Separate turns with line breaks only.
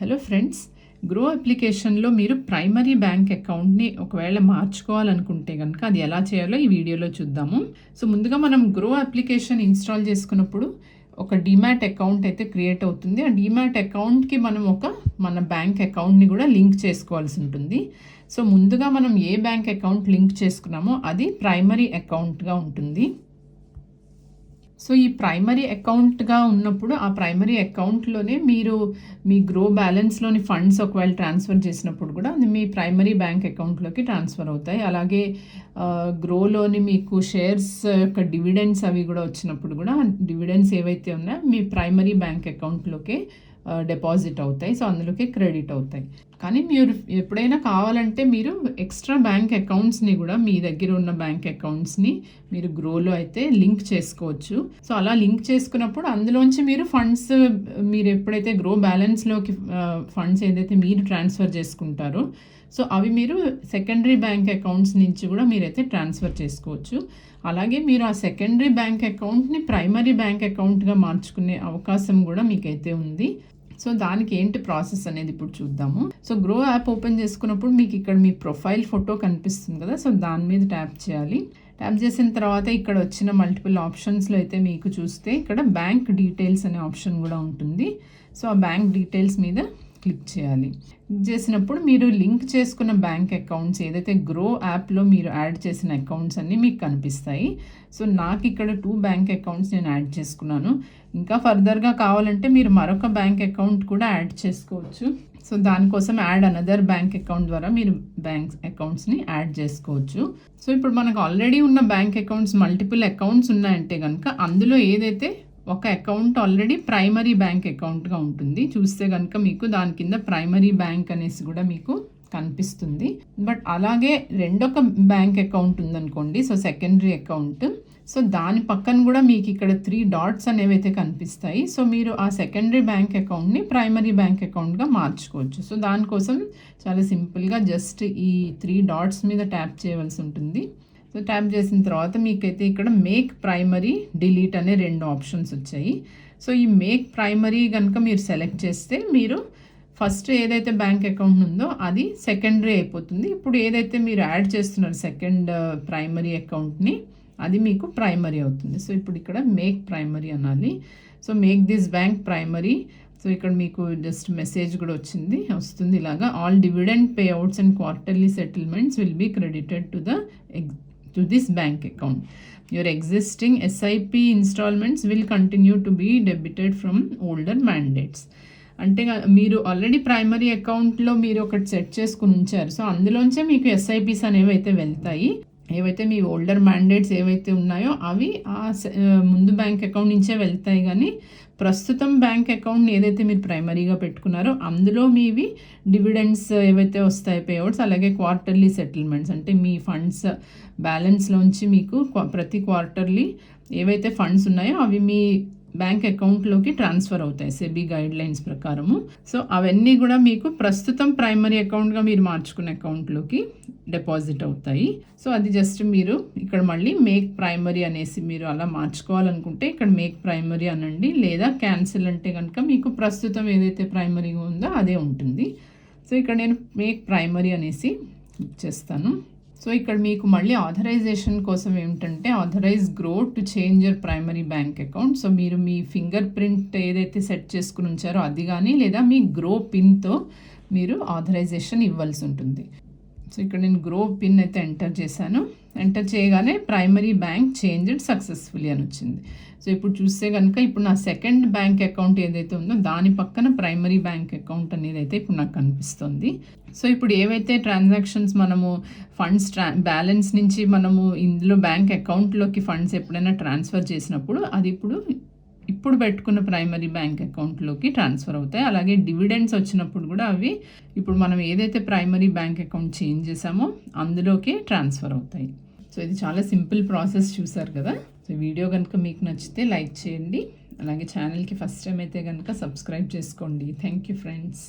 Hello friends grow అప్లికేషన్లో మీరు primary bank అకౌంట్ని ఒకవేళ మార్చుకోవాలనుకుంటే కనుక అది ఎలా చేయాలో ఈ వీడియోలో చూద్దాము. సో ముందుగా మనం గ్రో అప్లికేషన్ ఇన్స్టాల్ చేసుకున్నప్పుడు ఒక డిమాట్ అకౌంట్ అయితే క్రియేట్ అవుతుంది. ఆ డిమాట్ అకౌంట్కి మనం ఒక మన బ్యాంక్ అకౌంట్ని కూడా లింక్ చేసుకోవాల్సి ఉంటుంది. సో ముందుగా మనం ఏ బ్యాంక్ అకౌంట్ లింక్ చేసుకున్నామో అది ప్రైమరీ అకౌంట్గా ఉంటుంది. సో ఈ ప్రైమరీ అకౌంట్గా ఉన్నప్పుడు ఆ ప్రైమరీ అకౌంట్లోనే మీరు మీ గ్రో బ్యాలెన్స్లోని ఫండ్స్ ఒకవేళ ట్రాన్స్ఫర్ చేసినప్పుడు కూడా అది మీ ప్రైమరీ బ్యాంక్ అకౌంట్లోకి ట్రాన్స్ఫర్ అవుతాయి. అలాగే గ్రోలోని మీకు షేర్స్ యొక్క డివిడెండ్స్ అవి కూడా వచ్చినప్పుడు కూడా డివిడెండ్స్ ఏవైతే ఉన్నాయో మీ ప్రైమరీ బ్యాంక్ అకౌంట్లోకే డిపాజిట్ అవుతాయి. సో అందులోకి క్రెడిట్ అవుతాయి. కానీ మీరు ఎప్పుడైనా కావాలంటే మీరు ఎక్స్ట్రా బ్యాంక్ అకౌంట్స్ని కూడా మీ దగ్గర ఉన్న బ్యాంక్ అకౌంట్స్ని మీరు గ్రోలో అయితే లింక్ చేసుకోవచ్చు. సో అలా లింక్ చేసుకున్నప్పుడు అందులోంచి మీరు ఫండ్స్ మీరు ఎప్పుడైతే గ్రో బ్యాలెన్స్లోకి ఫండ్స్ ఏదైతే మీరు ట్రాన్స్ఫర్ చేసుకుంటారో సో అవి మీరు సెకండరీ బ్యాంక్ అకౌంట్స్ నుంచి కూడా మీరైతే ట్రాన్స్ఫర్ చేసుకోవచ్చు. అలాగే మీరు ఆ సెకండరీ బ్యాంక్ అకౌంట్ని ప్రైమరీ బ్యాంక్ అకౌంట్గా మార్చుకునే అవకాశం కూడా మీకైతే ఉంది. సో దానికి ఏంటి ప్రాసెస్ అనేది ఇప్పుడు చూద్దాము. సో గ్రో యాప్ ఓపెన్ చేసుకున్నప్పుడు మీకు ఇక్కడ మీ ప్రొఫైల్ ఫోటో కనిపిస్తుంది కదా సో దాని మీద ట్యాప్ చేయాలి. ట్యాప్ చేసిన తర్వాత ఇక్కడ వచ్చిన మల్టిపుల్ ఆప్షన్స్లో అయితే మీకు చూస్తే ఇక్కడ బ్యాంక్ డీటెయిల్స్ అనే ఆప్షన్ కూడా ఉంటుంది. సో ఆ బ్యాంక్ డీటెయిల్స్ మీద క్లిక్ చేయాలి. క్లిక్ చేసినప్పుడు మీరు లింక్ చేసుకున్న బ్యాంక్ అకౌంట్స్ ఏదైతే గ్రో యాప్లో మీరు యాడ్ చేసిన అకౌంట్స్ అన్నీ మీకు కనిపిస్తాయి. సో నాకు ఇక్కడ టూ బ్యాంక్ అకౌంట్స్ నేను యాడ్ చేసుకున్నాను. ఇంకా ఫర్దర్గా కావాలంటే మీరు మరొక బ్యాంక్ అకౌంట్ కూడా యాడ్ చేసుకోవచ్చు. సో దానికోసం యాడ్ అనదర్ బ్యాంక్ అకౌంట్ ద్వారా మీరు బ్యాంక్ అకౌంట్స్ని యాడ్ చేసుకోవచ్చు. సో ఇప్పుడు మనకు ఆల్రెడీ ఉన్న బ్యాంక్ అకౌంట్స్ మల్టిపుల్ అకౌంట్స్ ఉన్నాయంటే కనుక అందులో ఏదైతే ఒక అకౌంట్ ఆల్రెడీ ప్రైమరీ బ్యాంక్ అకౌంట్గా ఉంటుంది. చూస్తే కనుక మీకు దాని కింద ప్రైమరీ బ్యాంక్ అనేసి కూడా మీకు కనిపిస్తుంది. బట్ అలాగే రెండొక బ్యాంక్ అకౌంట్ ఉందనుకోండి సో సెకండరీ అకౌంట్. సో దాని పక్కన కూడా మీకు ఇక్కడ త్రీ డాట్స్ అనేవి అయితే కనిపిస్తాయి. సో మీరు ఆ సెకండరీ బ్యాంక్ అకౌంట్ని ప్రైమరీ బ్యాంక్ అకౌంట్గా మార్చుకోవచ్చు. సో దానికోసం చాలా సింపుల్గా జస్ట్ ఈ త్రీ డాట్స్ మీద ట్యాప్ చేయవలసి ఉంటుంది. సో ట్యాప్ చేసిన తర్వాత మీకైతే ఇక్కడ మేక్ ప్రైమరీ డిలీట్ అనే రెండు ఆప్షన్స్ వచ్చాయి. సో ఈ మేక్ ప్రైమరీ కనుక మీరు సెలెక్ట్ చేస్తే మీరు ఫస్ట్ ఏదైతే బ్యాంక్ అకౌంట్ ఉందో అది సెకండరీ అయిపోతుంది. ఇప్పుడు ఏదైతే మీరు యాడ్ చేస్తున్నారు సెకండ్ ప్రైమరీ అకౌంట్ని అది మీకు ప్రైమరీ అవుతుంది. సో ఇప్పుడు ఇక్కడ మేక్ ప్రైమరీ అనాలి. So make this bank primary so ఇక్కడ మీకు జస్ట్ మెసేజ్ కూడా వచ్చింది. వస్తుంది ఇలాగా. All dividend payouts and quarterly settlements will be credited to the to this bank account your existing SIP instalments will continue to be debited from older mandates అంటే మీరు already primary అకౌంట్లో మీరు ఒకటి set చేసుకుని ఉంచారు. సో అందులోంచే మీకు SIPs అనేవి అయితే వెళ్తాయి. ఏవైతే మీ ఓల్డర్ మ్యాండేట్స్ ఏవైతే ఉన్నాయో అవి ఆ ముందు బ్యాంక్ అకౌంట్ నుంచే వెళ్తాయి. కానీ ప్రస్తుతం బ్యాంక్ అకౌంట్ ఏదైతే మీరు ప్రైమరీగా పెట్టుకున్నారో అందులో మీవి డివిడెండ్స్ ఏవైతే వస్తాయి పేఅవుట్స్ అలాగే క్వార్టర్లీ సెటిల్మెంట్స్ అంటే మీ ఫండ్స్ బ్యాలెన్స్లోంచి మీకు ప్రతి క్వార్టర్లీ ఏవైతే ఫండ్స్ ఉన్నాయో అవి మీ బ్యాంక్ అకౌంట్లోకి ట్రాన్స్ఫర్ అవుతాయి సెబీ గైడ్ లైన్స్ ప్రకారము. సో అవన్నీ కూడా మీకు ప్రస్తుతం ప్రైమరీ అకౌంట్గా మీరు మార్చుకున్న అకౌంట్లోకి డిపాజిట్ అవుతాయి. సో అది జస్ట్ మీరు ఇక్కడ మళ్ళీ మేక్ ప్రైమరీ అనేసి మీరు అలా మార్చుకోవాలనుకుంటే ఇక్కడ మేక్ ప్రైమరీ అనండి. లేదా క్యాన్సిల్ అంటే కనుక మీకు ప్రస్తుతం ఏదైతే ప్రైమరీగా ఉందో అదే ఉంటుంది. సో ఇక్కడ నేను మేక్ ప్రైమరీ అనేసి చేస్తాను. సో ఇక్కడ మీకు మళ్ళీ ఆథరైజేషన్ కోసం ఏమిటంటే authorise Groww to change your primary bank account so మీరు మీ ఫింగర్ ప్రింట్ ఏదైతే సెట్ చేసుకుని ఉంచారో అది కానీ లేదా మీ గ్రో పిన్తో మీరు ఆథరైజేషన్ ఇవ్వాల్సి ఉంటుంది. సో ఇక్కడ నేను గ్రో పిన్ అయితే ఎంటర్ చేశాను. ఎంటర్ చేయగానే ప్రైమరీ బ్యాంక్ చేంజ్డ్ సక్సెస్ఫుల్లీ అని వచ్చింది. సో ఇప్పుడు చూస్తే కనుక ఇప్పుడు నా సెకండ్ బ్యాంక్ అకౌంట్ ఏదైతే ఉందో దాని పక్కన ప్రైమరీ బ్యాంక్ అకౌంట్ అనేది అయితే ఇప్పుడు నాకు కనిపిస్తుంది. సో ఇప్పుడు ఏవైతే ట్రాన్సాక్షన్స్ మనము ఫండ్స్ ట్రా బ్యాలెన్స్ నుంచి మనము ఇందులో బ్యాంక్ అకౌంట్లోకి ఫండ్స్ ఎప్పుడైనా ట్రాన్స్ఫర్ చేసినప్పుడు అది ఇప్పుడు ఇప్పుడు పెట్టుకున్న ప్రైమరీ బ్యాంక్ అకౌంట్లోకి ట్రాన్స్ఫర్ అవుతాయి. అలాగే డివిడెండ్స్ వచ్చినప్పుడు కూడా అవి ఇప్పుడు మనం ఏదైతే ప్రైమరీ బ్యాంక్ అకౌంట్ చేంజ్ చేసామో అందులోకి ట్రాన్స్ఫర్ అవుతాయి. సో ఇది చాలా సింపుల్ ప్రాసెస్ చూసారు కదా. సో వీడియో కనుక మీకు నచ్చితే లైక్ చేయండి. అలాగే ఛానల్కి ఫస్ట్ టైం అయితే కనుక సబ్స్క్రైబ్ చేసుకోండి. Thank you friends.